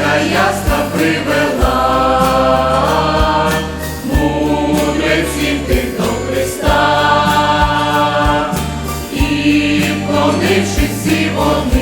та ясна привела, мудреців тих до Христа, і, вклонивши всі вони.